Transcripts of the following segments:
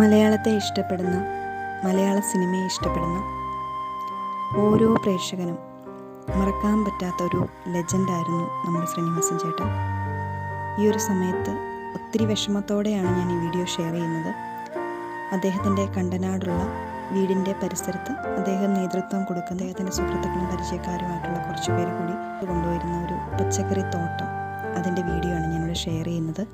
മലയാളത്തെ ഇഷ്ടപ്പെടുന്ന മലയാള സിനിമയെ ഇഷ്ടപ്പെടുന്ന ഓരോ പ്രേക്ഷകനും മറക്കാൻ പറ്റാത്ത ഒരു ലെജൻഡായിരുന്നു നമ്മുടെ ശ്രീനിവാസൻ ചേട്ടൻ. ഈ ഒരു സമയത്ത് ഒത്തിരി വിഷമത്തോടെയാണ് ഞാൻ ഈ വീഡിയോ ഷെയർ ചെയ്യുന്നത്. അദ്ദേഹത്തിന്റെ കണ്ടനാടുള്ള വീടിന്റെ പരിസരത്ത് അദ്ദേഹം നേതൃത്വം കൊടുക്കുന്ന അദ്ദേഹത്തിന്റെ സുഹൃത്തുക്കളും പരിചയക്കാരുമായിട്ടുള്ള കുറച്ച് പേര് കൂടി കൊണ്ടുവരുന്ന ഒരു പച്ചക്കറി തോട്ടം അതിന്റെ വീഡിയോ ആണ് ഞാനിവിടെ ഷെയർ ചെയ്യുന്നത്.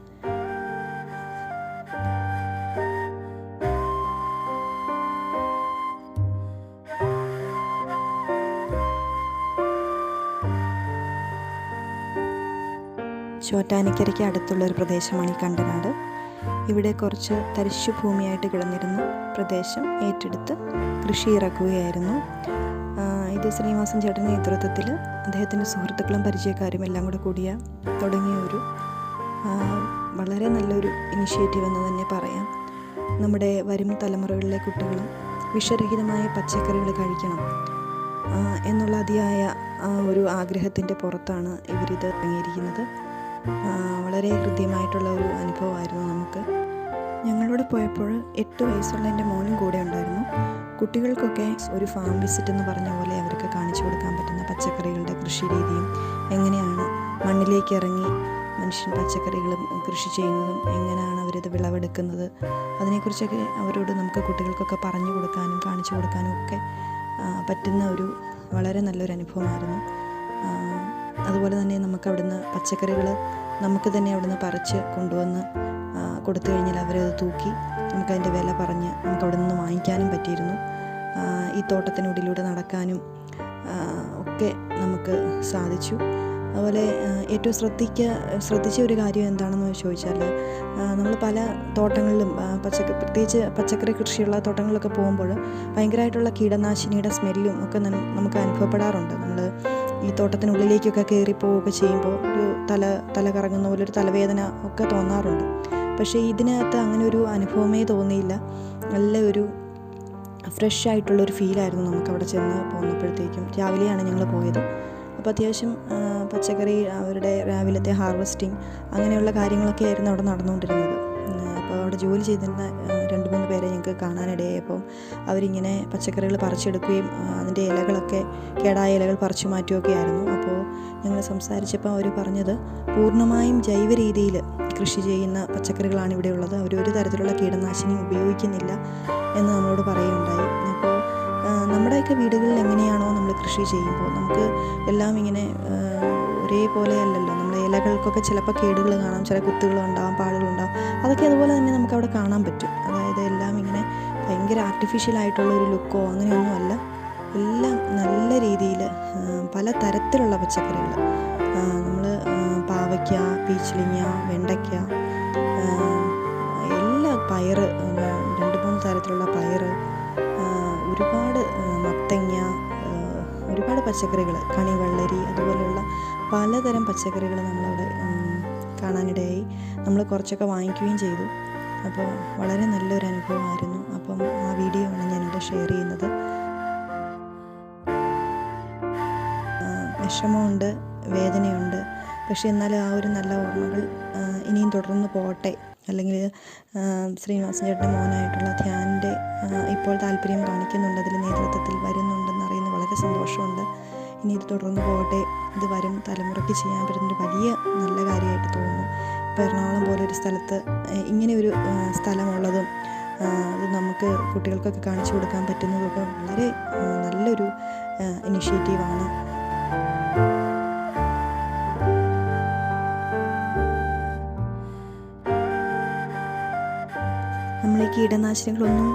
ചോറ്റാനിക്കരയ്ക്ക് അടുത്തുള്ള ഒരു പ്രദേശമാണ് ഈ കണ്ടനാട്. ഇവിടെ കുറച്ച് തരിശു ഭൂമിയായിട്ട് കിടന്നിരുന്ന പ്രദേശം ഏറ്റെടുത്ത് കൃഷി ഇറക്കുകയായിരുന്നു. ഇത് ശ്രീനിവാസൻ ചേട്ടന്റെ നേതൃത്വത്തിൽ അദ്ദേഹത്തിന്റെ സുഹൃത്തുക്കളും പരിചയക്കാരും എല്ലാം കൂടെ കൂടിയ തുടങ്ങിയ ഒരു വളരെ നല്ലൊരു ഇനിഷ്യേറ്റീവ് എന്ന് തന്നെ പറയാം. നമ്മുടെ വരും തലമുറകളിലെ കുട്ടികൾ വിഷരഹിതമായ പച്ചക്കറികൾ കഴിക്കണം എന്നുള്ള അതിയായ ഒരു ആഗ്രഹത്തിന്റെ പുറത്താണ് ഇവരിത് ഇറങ്ങിയിരിക്കുന്നത്. ആ, വളരെ ഹൃദ്യമായിട്ടുള്ള ഒരു അനുഭവമായിരുന്നു നമുക്ക്. ഞങ്ങളിവിടെ പോയപ്പോൾ എട്ട് വയസ്സുള്ള എന്റെ മോനും കൂടെ ഉണ്ടായിരുന്നു. കുട്ടികൾക്കൊക്കെ ഒരു ഫാം വിസിറ്റ് എന്ന് പറഞ്ഞ പോലെ അവർക്ക് കാണിച്ചു കൊടുക്കാൻ പറ്റുന്ന പച്ചക്കറികളുടെ കൃഷി രീതിയും എങ്ങനെയാണ് മണ്ണിലേക്ക് ഇറങ്ങി മനുഷ്യൻ പച്ചക്കറികളും കൃഷി ചെയ്യുന്നതും എങ്ങനെയാണ് അവരിത് വിളവെടുക്കുന്നത് അതിനെക്കുറിച്ചൊക്കെ അവരോട് നമുക്ക് കുട്ടികൾക്കൊക്കെ പറഞ്ഞു കൊടുക്കാനും കാണിച്ചു കൊടുക്കാനും ഒക്കെ പറ്റുന്ന ഒരു വളരെ നല്ലൊരു അനുഭവമായിരുന്നു. അതുപോലെ തന്നെ നമുക്ക് അവിടുന്ന് പച്ചക്കറികൾ നമുക്ക് തന്നെ അവിടുന്ന് പറിച്ച് കൊണ്ടുവന്ന് കൊടുത്തു കഴിഞ്ഞാൽ അവരത് തൂക്കി നമുക്കതിന്റെ വില പറഞ്ഞ് നമുക്ക് അവിടെ നിന്ന് വാങ്ങിക്കാനും പറ്റിയിരുന്നു. ഈ തോട്ടത്തിനുള്ളിലൂടെ നടക്കാനും ഒക്കെ നമുക്ക് സാധിച്ചു. അതുപോലെ ഏറ്റവും ശ്രദ്ധിക്ക ശ്രദ്ധിച്ച ഒരു കാര്യം എന്താണെന്ന് ചോദിച്ചാൽ നമ്മൾ പല തോട്ടങ്ങളിലും പച്ചക്കറി പ്രത്യേകിച്ച് പച്ചക്കറി കൃഷിയുള്ള തോട്ടങ്ങളിലൊക്കെ പോകുമ്പോൾ ഭയങ്കരമായിട്ടുള്ള കീടനാശിനിയുടെ സ്മെല്ലും ഒക്കെ നമുക്ക് അനുഭവപ്പെടാറുണ്ട്. നമ്മൾ ഈ തോട്ടത്തിനുള്ളിലേക്കൊക്കെ കയറി ചെയ്യുമ്പോൾ ഒരു തല തല കറങ്ങുന്ന പോലെ ഒരു തലവേദന ഒക്കെ തോന്നാറുണ്ട്. പക്ഷേ ഇതിനകത്ത് അങ്ങനെ ഒരു അനുഭവമേ തോന്നിയില്ല. നല്ല ഒരു ഫ്രഷ് ആയിട്ടുള്ളൊരു ഫീലായിരുന്നു നമുക്ക് അവിടെ ചെന്ന് പോന്നപ്പോഴത്തേക്കും. രാവിലെയാണ് ഞങ്ങൾ പോയത്. അപ്പോൾ അത്യാവശ്യം പച്ചക്കറി അവരുടെ രാവിലത്തെ ഹാർവസ്റ്റിംഗ് അങ്ങനെയുള്ള കാര്യങ്ങളൊക്കെ ആയിരുന്നു അവിടെ നടന്നുകൊണ്ടിരുന്നത്. അവിടെ ജോലി ചെയ്തിരുന്ന രണ്ട് മൂന്ന് പേരെ ഞങ്ങൾക്ക് കാണാനിടയായപ്പം അവരിങ്ങനെ പച്ചക്കറികൾ പറിച്ചെടുക്കുകയും അതിന്റെ ഇലകളൊക്കെ കേടായ ഇലകൾ പറിച്ചു മാറ്റുകയൊക്കെ ആയിരുന്നു. അപ്പോൾ ഞങ്ങൾ സംസാരിച്ചപ്പോൾ അവർ പറഞ്ഞത് പൂർണമായും ജൈവ രീതിയിൽ കൃഷി ചെയ്യുന്ന പച്ചക്കറികളാണ് ഇവിടെ ഉള്ളത്. അവർ ഒരു തരത്തിലുള്ള കീടനാശിനി ഉപയോഗിക്കുന്നില്ല എന്ന് നമ്മളോട് പറയുകയുണ്ടായി. അപ്പോൾ നമ്മുടെയൊക്കെ വീടുകളിൽ എങ്ങനെയാണോ നമ്മൾ കൃഷി ചെയ്യുമ്പോൾ നമുക്ക് എല്ലാം ഇങ്ങനെ ഒരേപോലെ അല്ലല്ലോ. നമ്മൾ ഇലകൾക്കൊക്കെ ചിലപ്പോൾ കേടുകൾ കാണാം ചില കുത്തുകളുണ്ടാവും പാടുകളുണ്ടാവും അതൊക്കെ അതുപോലെ തന്നെ നമുക്ക് അവിടെ കാണാൻ പറ്റും. അതായത് എല്ലാം ഇങ്ങനെ ഭയങ്കര ആർട്ടിഫിഷ്യൽ ആയിട്ടുള്ള ഒരു ലുക്കോ അങ്ങനെയൊന്നുമല്ല എല്ലാം നല്ല രീതിയിൽ പല തരത്തിലുള്ള പച്ചക്കറികൾ നമ്മൾ പാവയ്ക്ക പീച്ചിലിങ്ങ വെണ്ടയ്ക്ക എല്ലാ പയറ് രണ്ട് മൂന്ന് തരത്തിലുള്ള പയറ് ഒരുപാട് മത്തങ്ങ ഒരുപാട് പച്ചക്കറികൾ കണിവെള്ളരി അതുപോലെയുള്ള പലതരം പച്ചക്കറികൾ നമ്മളവിടെ കാണാനിടയായി. നമ്മൾ കുറച്ചൊക്കെ വാങ്ങിക്കുകയും ചെയ്തു. അപ്പോൾ വളരെ നല്ലൊരു അനുഭവമായിരുന്നു. അപ്പം ആ വീഡിയോ ആണ് ഞാനിവിടെ ഷെയർ ചെയ്യുന്നത്. വിഷമമുണ്ട് വേദനയുണ്ട്. പക്ഷേ എന്നാലും ആ ഒരു നല്ല ഓർമ്മകൾ ഇനിയും തുടർന്ന് പോകട്ടെ. അല്ലെങ്കിൽ ശ്രീനിവാസൻ ചേട്ടന്റെ മോനായിട്ടുള്ള ധ്യാനിന്റെ ഇപ്പോൾ താല്പര്യം കാണിക്കുന്നുണ്ട് അതിൽ നേതൃത്വത്തിൽ വരുന്നുണ്ടെന്ന് അറിയുന്ന വളരെ സന്തോഷമുണ്ട്. ഇനി ഇത് തുടർന്ന് പോകട്ടെ. ഇത് വരും തലമുറയ്ക്ക് ചെയ്യാൻ പറ്റുന്നൊരു വലിയ നല്ല കാര്യമായിട്ട് തോന്നുന്നു. ഇപ്പോൾ എറണാകുളം പോലൊരു സ്ഥലത്ത് ഇങ്ങനെ ഒരു സ്ഥലമുള്ളതും അത് നമുക്ക് കുട്ടികൾക്കൊക്കെ കാണിച്ചു കൊടുക്കാൻ പറ്റുന്നതൊക്കെ വളരെ നല്ലൊരു ഇനിഷ്യേറ്റീവാണ്. നമ്മൾ ഈ കീടനാശിനികളൊന്നും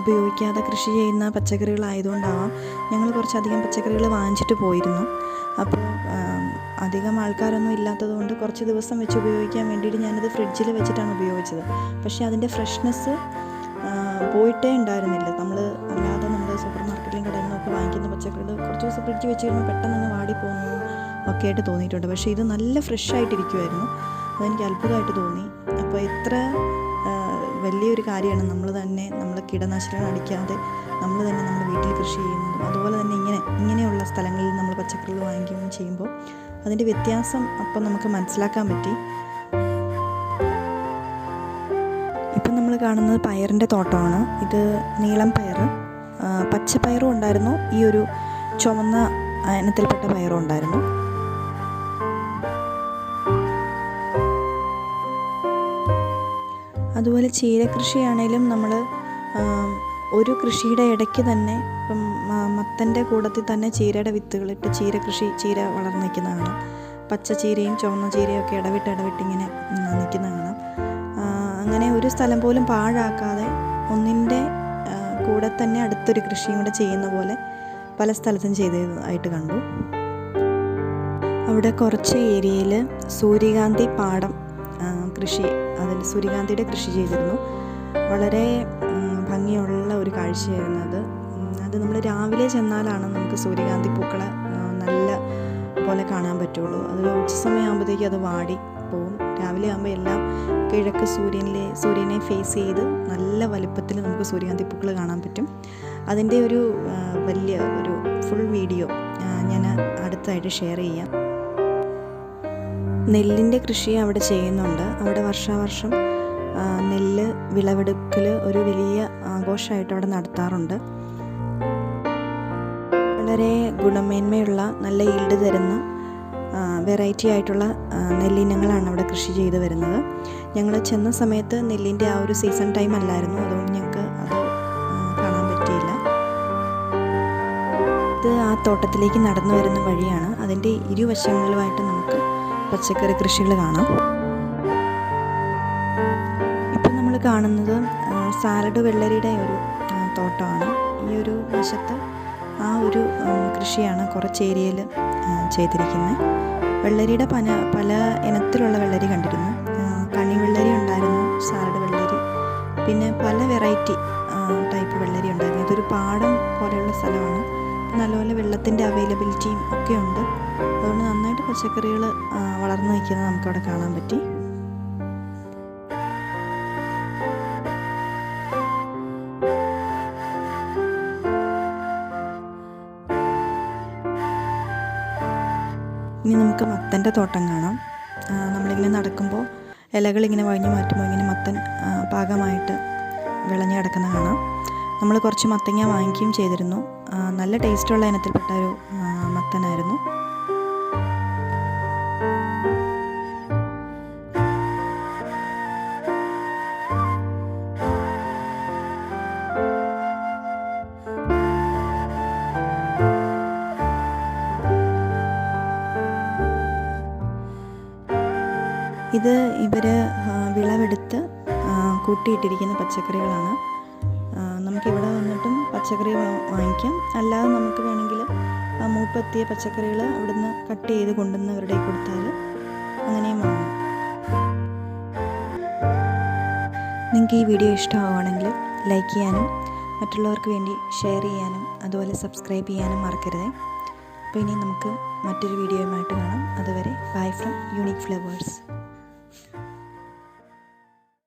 ഉപയോഗിക്കാതെ കൃഷി ചെയ്യുന്ന പച്ചക്കറികളായതുകൊണ്ടാവാം ഞങ്ങൾ കുറച്ചധികം പച്ചക്കറികൾ വാങ്ങിച്ചിട്ട് പോയിരുന്നു. അപ്പോൾ അധികം ആൾക്കാരൊന്നും ഇല്ലാത്തതുകൊണ്ട് കുറച്ച് ദിവസം വെച്ച് ഉപയോഗിക്കാൻ വേണ്ടിയിട്ട് ഞാനത് ഫ്രിഡ്ജിൽ വെച്ചിട്ടാണ് ഉപയോഗിച്ചത്. പക്ഷേ അതിന്റെ ഫ്രഷ്നെസ് പോയിട്ടേ ഉണ്ടായിരുന്നില്ല. നമ്മൾ അല്ലാതെ നമ്മൾ സൂപ്പർ മാർക്കറ്റിലും കടയിൽ നിന്നൊക്കെ വാങ്ങിക്കുന്ന പച്ചക്കറികൾ കുറച്ച് ദിവസം ഫ്രിഡ്ജ് വെച്ച് കഴിയുമ്പോൾ പെട്ടെന്ന് വാടി പോകുന്നു ഒക്കെ ആയിട്ട് തോന്നിയിട്ടുണ്ട്. പക്ഷേ ഇത് നല്ല ഫ്രഷ് ആയിട്ടിരിക്കുമായിരുന്നു അതെനിക്ക് അത്ഭുതമായിട്ട് തോന്നി. അപ്പോൾ എത്ര വലിയൊരു കാര്യമാണ് നമ്മൾ തന്നെ നമ്മൾ കീടനാശിനികൾ അടിക്കാതെ നമ്മൾ തന്നെ നമ്മുടെ വീട്ടിൽ കൃഷി ചെയ്യുന്നതും അതുപോലെ തന്നെ ഇങ്ങനെ ഇങ്ങനെയുള്ള സ്ഥലങ്ങളിൽ നമ്മൾ പച്ചക്കറികൾ വാങ്ങിക്കുകയും ചെയ്യുമ്പോൾ അതിന്റെ വ്യത്യാസം അപ്പം നമുക്ക് മനസ്സിലാക്കാൻ പറ്റി. ഇപ്പം നമ്മൾ കാണുന്നത് പയറിന്റെ തോട്ടമാണ്. ഇത് നീളം പയർ പച്ചപ്പയറും ഉണ്ടായിരുന്നു. ഈ ഒരു ചുവന്ന ഇനത്തിൽപ്പെട്ട പയറും ഉണ്ടായിരുന്നു. അതുപോലെ ചീര കൃഷിയാണേലും നമ്മൾ ഒരു കൃഷിയുടെ ഇടയ്ക്ക് തന്നെ ഇപ്പം മത്തന്റെ കൂടത്തിൽ തന്നെ ചീരയുടെ വിത്തുകളിട്ട് ചീര കൃഷി ചീര വളർന്നു നിൽക്കുന്നതാണ് പച്ച ചീരയും ചുവന്ന ചീരയും ഒക്കെ ഇടവിട്ട് ഇടവിട്ട് ഇങ്ങനെ നിൽക്കുന്ന കാണാം. അങ്ങനെ ഒരു സ്ഥലം പോലും പാഴാക്കാതെ ഒന്നിന്റെ കൂടെ തന്നെ അടുത്തൊരു കൃഷിയും കൂടെ ചെയ്യുന്ന പോലെ പല സ്ഥലത്തും ചെയ്തതായിട്ട് കണ്ടു. അവിടെ കുറച്ച് ഏരിയയിൽ സൂര്യകാന്തി പാടം കൃഷി അതിൽ സൂര്യകാന്തിയുടെ കൃഷി ചെയ്തിരുന്നു. വളരെ ഭംഗിയുള്ള ഒരു കാഴ്ചയായിരുന്നു അത്. അത് നമ്മൾ രാവിലെ ചെന്നാലാണ് നമുക്ക് സൂര്യകാന്തി പൂക്കളെ നല്ല പോലെ കാണാൻ പറ്റുള്ളൂ. അത് ഉച്ചസമയമാകുമ്പോഴത്തേക്ക് അത് വാടി പോവും. രാവിലെ ആകുമ്പോൾ എല്ലാം കിഴക്ക് സൂര്യനിലെ സൂര്യനെ ഫേസ് ചെയ്ത് നല്ല വലുപ്പത്തിൽ നമുക്ക് സൂര്യകാന്തി പൂക്കൾ കാണാൻ പറ്റും. അതിന്റെ ഒരു വലിയ ഒരു ഫുൾ വീഡിയോ ഞാൻ അടുത്തായിട്ട് ഷെയർ ചെയ്യാം. നെല്ലിന്റെ കൃഷി അവിടെ ചെയ്യുന്നുണ്ട്. അവിടെ വർഷാവർഷം നെല്ല് വിളവെടുക്കൽ ഒരു വലിയ ആഘോഷമായിട്ട് അവിടെ നടത്താറുണ്ട്. വളരെ ഗുണമേന്മയുള്ള നല്ല ഈൽഡ് തരുന്ന വെറൈറ്റി ആയിട്ടുള്ള നെല്ലിനങ്ങളാണ് അവിടെ കൃഷി ചെയ്ത് വരുന്നത്. ഞങ്ങൾ ചെന്ന സമയത്ത് നെല്ലിന്റെ ആ ഒരു സീസൺ ടൈം അല്ലായിരുന്നു. അതുകൊണ്ട് ഞങ്ങൾക്ക് അത് കാണാൻ പറ്റിയില്ല. ഇത് ആ തോട്ടത്തിലേക്ക് നടന്നു വരുന്ന വഴിയാണ്. അതിന്റെ ഇരുവശങ്ങളിലുമായിട്ട് നമുക്ക് പച്ചക്കറി കൃഷികൾ കാണാം. ഇപ്പം നമ്മൾ കാണുന്നത് സാലഡ് വെള്ളരിയുടെ ഒരു തോട്ടമാണ്. ഈ ഒരു വശത്ത് ആ ഒരു കൃഷിയാണ് കുറച്ച് ഏരിയയിൽ ചെയ്തിരിക്കുന്നത്. വെള്ളരിയുടെ പല പല ഇനത്തിലുള്ള വെള്ളരി കണ്ടിരുന്നു. കണി വെള്ളരി ഉണ്ടായിരുന്നു സാലഡ് വെള്ളരി. പിന്നെ പല വെറൈറ്റി ടൈപ്പ് വെള്ളരി ഉണ്ടായിരുന്നു. ഇതൊരു പാടം പോലെയുള്ള സ്ഥലമാണ്. നല്ലപോലെ വെള്ളത്തിന്റെ അവൈലബിലിറ്റിയും ഒക്കെ ഉണ്ട്. അതുകൊണ്ട് നന്നായിട്ട് പച്ചക്കറികൾ വളർന്നു നിൽക്കുന്നത് നമുക്കവിടെ കാണാൻ പറ്റി. ഇനി നമുക്ക് മത്തന്റെ തോട്ടം കാണാം. നമ്മളിങ്ങനെ നടക്കുമ്പോൾ ഇലകളിങ്ങനെ വഴിഞ്ഞു മാറ്റുമ്പോൾ ഇങ്ങനെ മത്തൻ പാകമായിട്ട് വിളഞ്ഞു കിടക്കുന്ന കാണാം. നമ്മൾ കുറച്ച് മത്തങ്ങ വാങ്ങിക്കുകയും ചെയ്തിരുന്നു. നല്ല ടേസ്റ്റുള്ള ഇനത്തിൽപ്പെട്ട ഒരു മത്തനായിരുന്നു. ഇത് ഇവർ വിളവെടുത്ത് കൂട്ടിയിട്ടിരിക്കുന്ന പച്ചക്കറികളാണ്. നമുക്കിവിടെ വന്നിട്ടും പച്ചക്കറി വാങ്ങിക്കാം. അല്ലാതെ നമുക്ക് വേണമെങ്കിൽ മൂപ്പെത്തിയ പച്ചക്കറികൾ അവിടുന്ന് കട്ട് ചെയ്ത് കൊണ്ടുവന്ന് അവരുടെ കൊടുത്താൽ അങ്ങനെയും വാങ്ങാം. നിങ്ങൾക്ക് ഈ വീഡിയോ ഇഷ്ടമാവുകയാണെങ്കിൽ ലൈക്ക് ചെയ്യാനും മറ്റുള്ളവർക്ക് വേണ്ടി ഷെയർ ചെയ്യാനും അതുപോലെ സബ്സ്ക്രൈബ് ചെയ്യാനും മറക്കരുത്. അപ്പോൾ ഇനി നമുക്ക് മറ്റൊരു വീഡിയോയുമായിട്ട് കാണാം. അതുവരെ ബൈ ഫ്രം യൂണിക് ഫ്ലവേഴ്സ്.